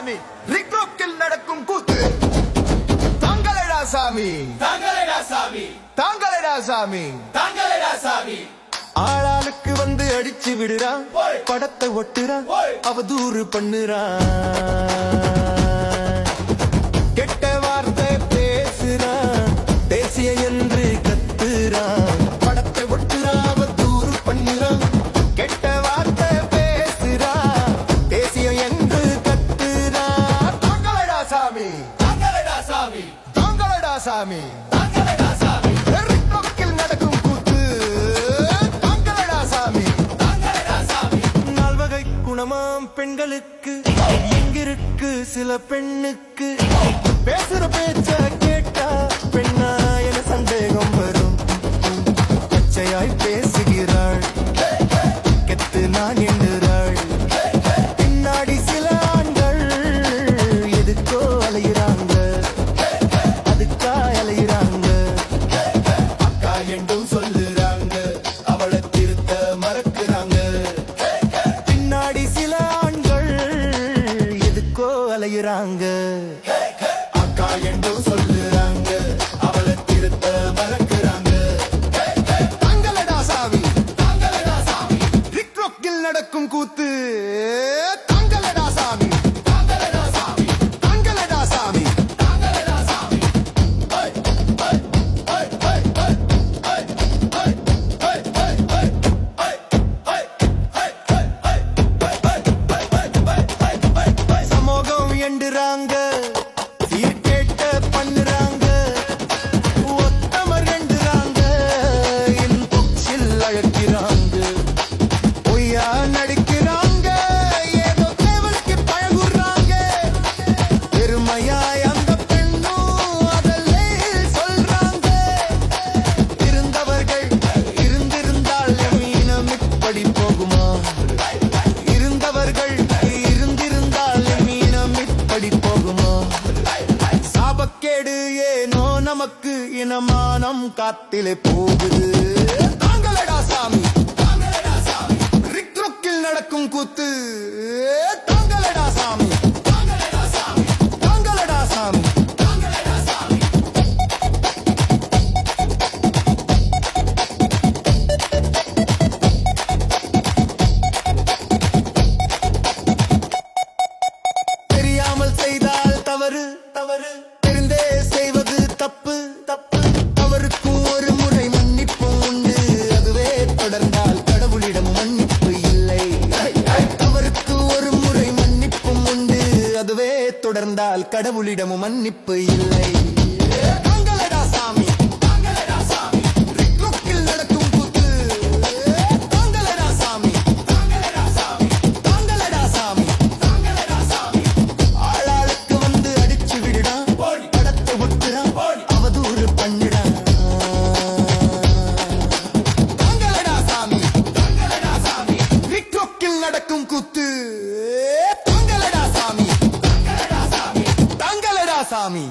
சாமி ரிக்ரோக்கில் நடக்கும் கூத்து. தாங்களடா சாமி தாங்களடா சாமி தாங்களடா சாமி தாங்களடா சாமி ஆளாளுக்கு வந்து அடிச்சு விடுறான் படத்தை ஒட்டுறான் அவ தூறு பண்ணுறான் தாங்கடா குணமாம் பெண்களுக்கு எங்கிருக்கு சில பெண்ணுக்கு. பேசுற பேச்ச கேட்டா பெண்ணா என சந்தேகம் வரும். பச்சையாய் பேசுகிறாள். கெத்து நான் சொல்லுறாங்க. அக்கா என்று சொல்லுறாங்க. அவளை திருத்த மறக்கிறாங்க. தாங்களடா சாமி தாங்களடா சாமி. நடக்கும் கூத்து ஏனோ நமக்கு இனமானம் காத்திலே போகுது. தாங்களடா சாமி ரிக்ருக்கில் நடக்கும் கூத்து. தொடர்ந்தால் கடவுளிடமும் மன்னிப்பு இல்லை. আমি